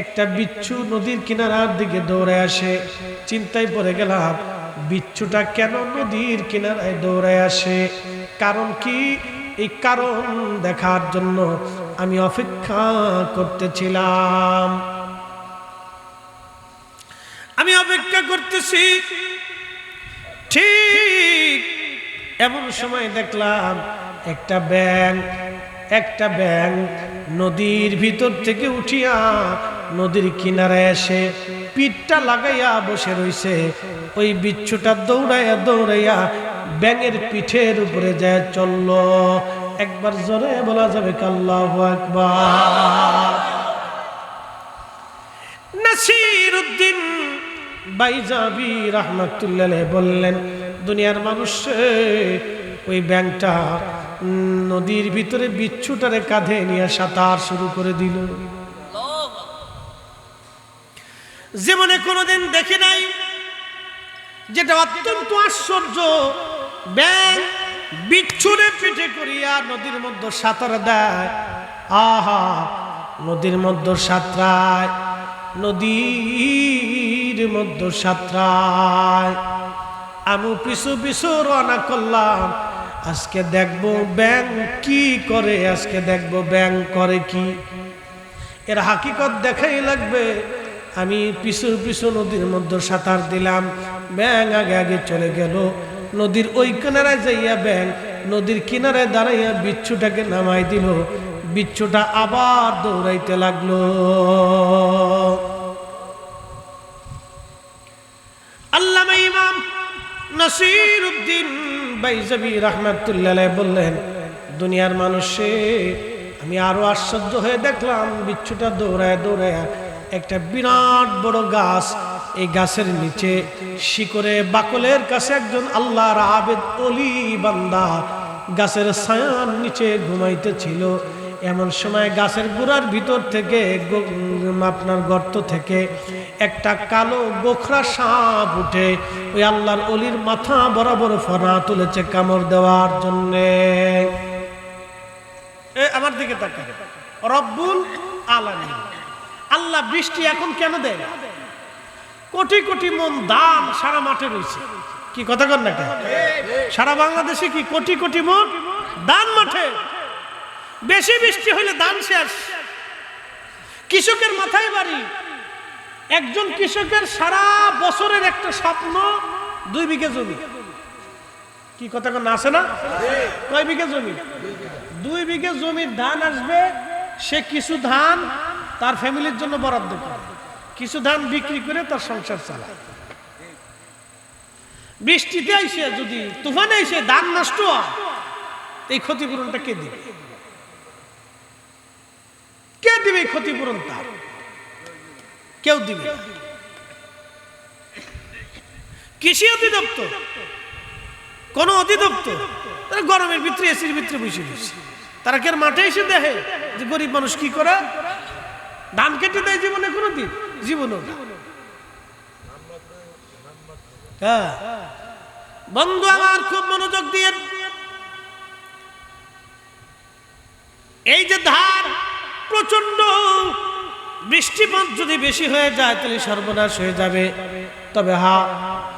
একটা বিচ্ছু নদীর কিনারার দিকে দৌড়ে আসে। চিন্তায় পড়ে গেলাম, বিচ্ছুটা কেন নদীর কিনারায় দৌড়ে আসে? কারণ কি? এই কারণ দেখার জন্য আমি অপেক্ষা করতেছিলাম। আমি অপেক্ষা করতেছি। ঠিক এমন সময় দেখলাম একটা ব্যাং একটা ব্যাং নদীর ভিতর থেকে উঠিয়া নদীর কিনারে এসে পিঠটা লাগাইয়া বসে রইছে। ওই বিচ্ছুটা দৌড়াইয়া দৌড়াইয়া ব্যাঙের পিঠের উপরে যায় চলল। একবার জোরে বলা যাবে কাল্লাহ একবার উদ্দিন বাইজাবি রহমতুল্লাহ বললেন, দুনিয়ার মানুষ ওই ব্যাংকটা নদীর ভিতরে বিচ্ছুটারে কাঁধে নিয়ে সাঁতার শুরু করে দিল। জীবনে কোনোদিন দেখে নাই যেটা অত্যন্ত আশ্চর্য। ব্যাং, বিচ্ছুরে পিঠে করিয়া নদীর মধ্যে সাঁতার দেয়। আহা, নদীর মধ্যে সাঁতরায়, নদীর মধ্যে সাঁতরায়। আমি পিছু পিছু রওনা করলাম আজকে দেখব ব্যাং কি করে, আজকে দেখব ব্যাং করে কি? এর হাকিকত দেখাই লাগবে। আমি পিছু পিছু নদীর মধ্যে সাঁতার দিলাম ব্যাং আগে আগে চলে গেল। নদীর ওই কিনারায় যাইয়া ব্যাং নদীর কিনারায় দাঁড়াইয়া বিচ্ছুটাকে নামাই দিল। বিচ্ছুটা আবার দৌড়াইতে লাগল। নসির উদ্দিন বাইজাবি রহমাতুল্লাহ বললেন, দুনিয়ার মানুষে, আমি আরও আশ্চর্য হয়ে দেখলাম, বিচ্ছুটা দৌড়ায় দৌড়ায় একটা বিরাট বড় গাছ, এই গাছের নিচে শিকরে বাকলের কাছে একজন আল্লাহর আবেদ অলি বান্দা গাছের ছায়ার নিচে ঘুমাইতেছিল। এমন সময় গাছের গোড়ার ভিতর থেকে আপনার গর্ত থেকে একটা কালো গোখরা সাপ উঠে ওই আল্লাহর অলির মাথা বরাবর ফনা তুলেছে কামড় দেওয়ার জন্যে। আমার দিকে তাকা রব্বুল আলামিন। আল্লাহ বৃষ্টি এখন কেন দেয় কোটি কোটি মন দান সারা মাঠে রয়েছে। কি কথা কর না সারা বাংলাদেশে কি কোটি কোটি মন দান মাঠে? বেশি বৃষ্টি হইলে দান শেষ। কৃষকের মাথায় বাড়ি। একজন কৃষকের সারা বছরের একটা স্বপ্ন, দুই বিঘে জমি। কি কথা না আছে না? কয় বিঘে জমি? দুই বিঘে জমির ধান আসবে, সে কিছু ধান তার ফ্যামিলির জন্য বরাদ্দ করে। কিছু ধান বিক্রি করে তার সংসার চালায়। বৃষ্টিতে আইসে যদি, তুফানে এসে ধান নষ্ট হয়, এই ক্ষতিপূরণটা কে দিবে? দিবে ক্ষতিপূরণ তার। কেউ দিবে কৃষি অধিদপ্তর, কোন অধিদপ্তর, তারা গরমের ভিতরে এসির ভিতরে বসে বসে। তারা কে মাঠে এসে দেখে যে গরিব মানুষ কি করে? ধান কেটে দেয় জীবনে কোনো দিন জীবনও হ্যাঁ। বন্ধু, আমার খুব মনোযোগ দিয়ে। এই যে ধান প্রচণ্ড বৃষ্টিপাত যদি বেশি হয়ে যায়, তাহলে সর্বনাশ হয়ে যাবে। তবে হা,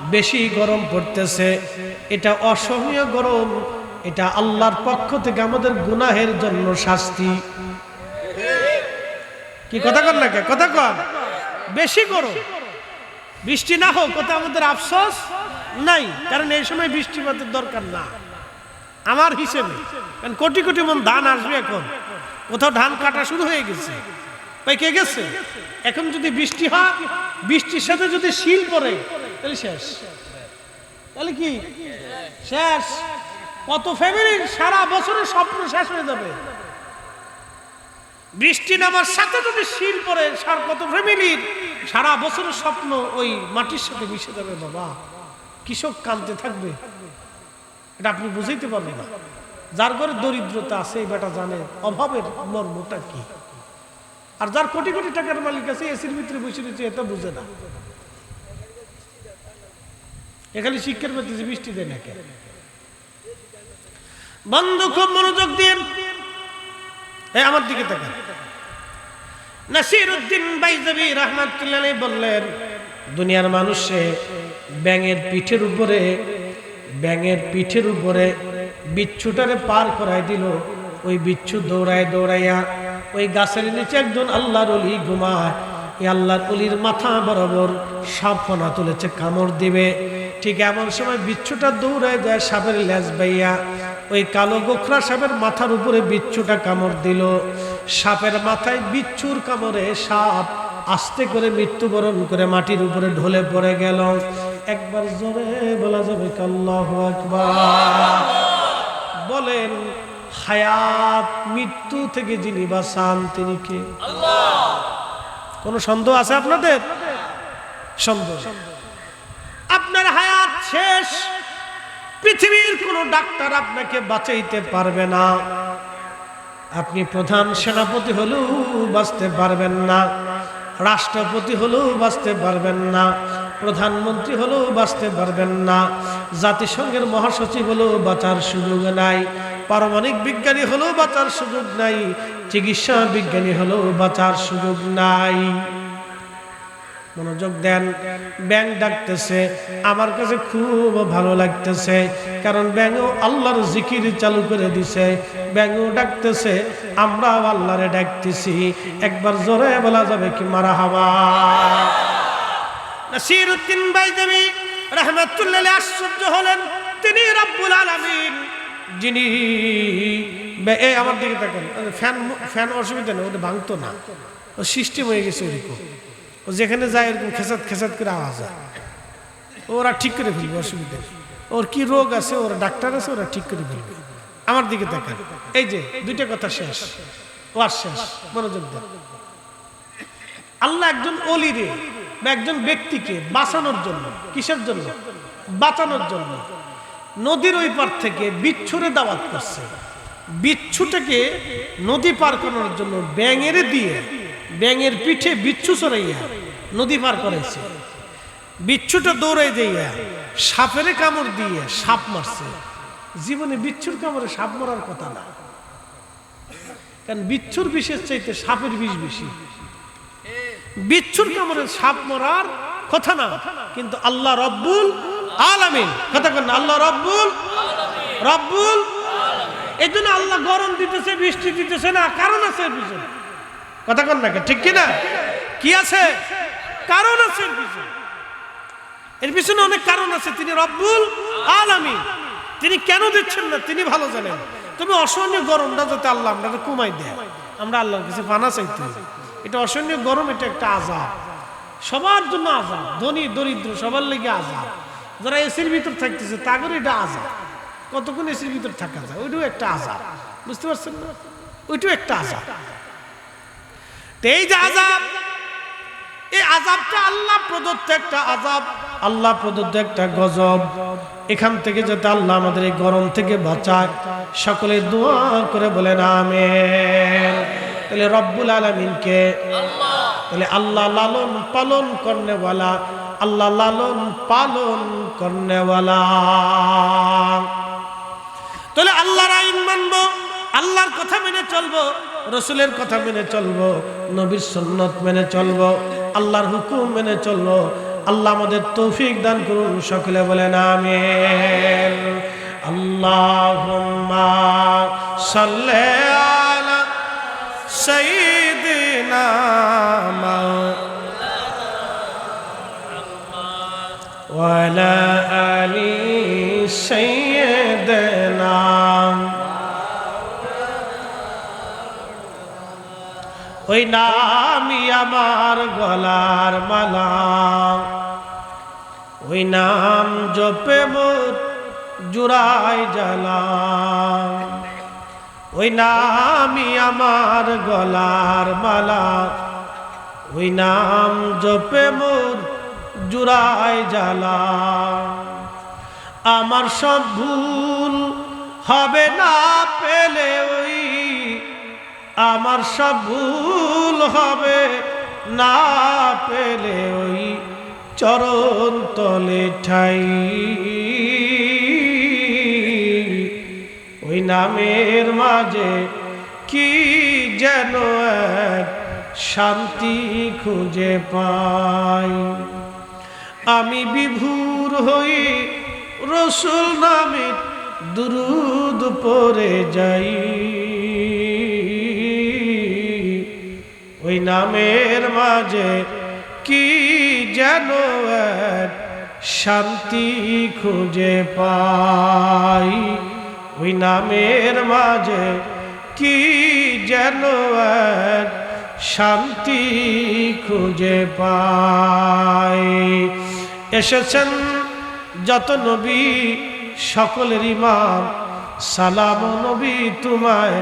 বেশি গরম পড়তেছে। এটা অসহনীয় গরম। এটা আল্লাহর পক্ষ থেকে আমাদের গুনাহের জন্য শাস্তি। কি কথা কর না কথা কর বেশি গরম। বৃষ্টি না হোক কথা আমাদের আফসোস নাই। কারণ এই সময় বৃষ্টিপাতের দরকার না। আমার হিসেবে। কারণ কোটি কোটি মন ধান আসবে এখন। কোথাও ধান কাটা শুরু হয়ে গেছে। পাইকে গেছে? এখন যদি বৃষ্টি হয়, বৃষ্টির সাথে যদি শিল পড়ে, তাহলে শেষ। তাহলে কি? শেষ। কত ফ্যামিলির সারা বছরের স্বপ্ন শেষ হয়ে যাবে। বৃষ্টি নামার সাথে যদি শিল পড়ে, সার কত ফ্যামিলির সারা বছরের স্বপ্ন ওই মাটির সাথে মিশে যাবে, বাবা। কৃষক কানতে থাকবে। এটা আপনি বুঝাইতে পারবেন না। যার ঘরে দরিদ্রতা আছে, এই বেটা জানে, অভাবের মর্মটা কি? আর যার কোটি কোটি টাকার মালিক আছে এসির ভিতরে বসে রয়েছে এটা বুঝে না। এখানে শিক্ষার পেতেছে বৃষ্টি দেয় না বন্ধু, খুব মনোযোগ দিয়ে। হ্যাঁ আমার দিকে তাকান। নাসির উদ্দিন বাইজাবি রহমাতুল্লাহ বললেন, দুনিয়ার মানুষে ব্যাঙের পিঠের উপরে, ব্যাঙের পিঠের উপরে বিচ্ছুটারে পার করাই দিল। ওই বিচ্ছু দৌড়ায় দৌড়াইয়া ওই গাছের নিচে একজন আল্লাহর অলি ঘুমায়। এই আল্লাহর অলির মাথা বরাবর সাপ ফোনা তুলেছে, কামড় দিবে। ঠিক এমন সময় বিচ্ছুটা দৌড়ায় যায় সাপের লেজ বাইয়া। ওই কালো গোখরা সাপের মাথার উপরে বিচ্ছুটা কামড় দিল। সাপের মাথায় বিচ্ছুর কামড়ে সাপ আস্তে করে মৃত্যুবরণ করে মাটির উপরে ঢলে পড়ে গেল। একবার জোরে বলা যাবে কাল্লাহ আকবার। বলেন, হায়াত, মৃত্যু থেকে যিনি বাঁচান তিনি কে? কোন সন্দেহ আছে আপনাদের? সন্দেহ। আপনার হায়াত শেষ। পৃথিবীর কোন ডাক্তার আপনাকে বাঁচাইতে পারবে না। আপনি প্রধান সেনাপতি হলেও বাঁচতে পারবেন না। রাষ্ট্রপতি হলেও বাঁচতে পারবেন না। প্রধানমন্ত্রী হলেও বাঁচতে পারবেন না। জাতিসংঘের মহাসচিব হলেও বাঁচার সুযোগ নাই। পারমাণিক বিজ্ঞানী হলেও বাঁচার সুযোগ নাই। চিকিৎসা বিজ্ঞানী হলেও বাঁচার সুযোগ নাই। মনোযোগ দেন ব্যাং ডাকতেছে। আমার কাছে খুব ভালো লাগতেছে, কারণ ব্যাঙও আল্লাহর জিকির চালু করে দিছে। ব্যাঙও ডাকতেছে, আমরাও আল্লাহরে ডাকতেছি। একবার জোরে বলা যাবে কি মারা হাওয়া? নাসিরউদ্দিন বাইজামি রহমাতুল্লাহ আশ্চর্য হলেন। তিনি রব্বুল আলামিন, যিনি আমার দিকে দেখেন ফ্যান ফ্যান অসুবিধা নেই ওটা ভাঙতো না। ও হয়ে গেছে ও যেখানে যায় এরকম খেসাত খেসাত করে আওয়াজ হয়। ওরা ঠিক করে ফেলবে, অসুবিধা ওর কি রোগ আছে, ওরা ডাক্তার আছে, ওরা ঠিক করে ফেলবে। আমার দিকে দেখেন। এই যে, দুইটা কথা শেষ। ওয়ার শেষ। মনোযোগ দেন। আল্লাহ একজন অলিরে বা একজন ব্যক্তিকে বাঁচানোর জন্য, কিসের জন্য? বাঁচানোর জন্য। নদীর ওই পার থেকে বিচ্ছুরে দাওয়াত করছে। বিচ্ছুটাকে নদী পার করানোর জন্য ব্যাঙের দিয়ে, ব্যাঙের পিঠে বিচ্ছু চড়াইয়া নদী পার করাইছে। বিচ্ছুটা দৌড়াই যাইয়া সাপের কামড় দিয়ে সাপ মারছে। জীবনে বিচ্ছুর কামড়ে সাপ মারার কথা না। কারণ বিচ্ছুর বিষের চাইতে সাপের বিষ বেশি। বিচ্ছুর কামড়ে সাপ মরার কথা না। কিন্তু আল্লাহ রব্বুল আলামিন, কথা কেন আল্লাহ রব্বুল রব্বুল এই জন্য আল্লাহ গরম দিতেছে, বৃষ্টি দিতেছে না, কারণ আছে পিছনে। কথা কন না? ঠিক কিনা? কি আছে? কারণ আছে এর পিছনে। এর পিছনে অনেক কারণ আছে। তিনি রব্বুল আলামিন। তিনি কেন দিচ্ছেন না, তিনি ভালো জানেন। তুমি অসহনীয় গরমটা যাতে আল্লাহ আমরা কমাই দেয়। আমরা আল্লাহর কাছে পানা চাইতে। এটা অসহনীয় গরম, এটা একটা আজাব। সবার জন্য আজাব, ধনী, দরিদ্র, সবার লেগে আজাব। যারা এসির ভিতর থাকতেছে তাগর এটা আজাব। কতক্ষণ এসির ভিতর থাকা যায়? ওইটাও একটা আজাব। বুঝতে পারছেন না? ওইটাও একটা আজাব। এই যে আজাব, এই আজাবটা আল্লাহ প্রদত্ত একটা আজাব, আল্লাহ প্রদত্ত একটা গজব। এখান থেকে যাতে আল্লাহ আমাদের এই গরম থেকে বাঁচায়, সকলে দোয়া করে বলেন, আমেন। তাহলে রব্বুল আলমিনকে তাহলে আল্লাহ লালন পালন করনেওয়ালা, আল্লাহ লালন পালন করনেওয়ালা। তাহলে আল্লাহর আইন মানবো, আল্লাহর কথা মেনে চলবো, রসুলের কথা মেনে চলবো, নবীর সুন্নত মেনে চলবো, আল্লাহর হুকুম মেনে চলবো, আল্লাহ আমাদের তৌফিক দান করুন, সকলে বলেন আমিন। আল্লাহুম্মা সাল্লি আলা সাইয়্যিদিনা وعلى آل سيدنا ওই নামই আমার গলার মালা ওই নাম জপে মোর জুড়াই জ্বালা ওই নামই আমার গলার মালা। ওই নাম জপে মোর জুড়াই জ্বালা। আমার সব ভুল হবে না পেলে ওই আমার সব ভুল হবে না পেলে ওই চরণ তলে ঠাই। নামের মাঝে কি যেন শান্তি খুঁজে পাই। আমি বিভুর হই রসুল নামে দুরুদ পরে যাই। ওই নামের মাঝে কি যেন শান্তি খুঁজে পাই। ওই নামের মাঝে কি যেন শান্তি খুঁজে পায় এসেছেন যত নবী, সকলের ইমাম, সালাম নবী তোমায়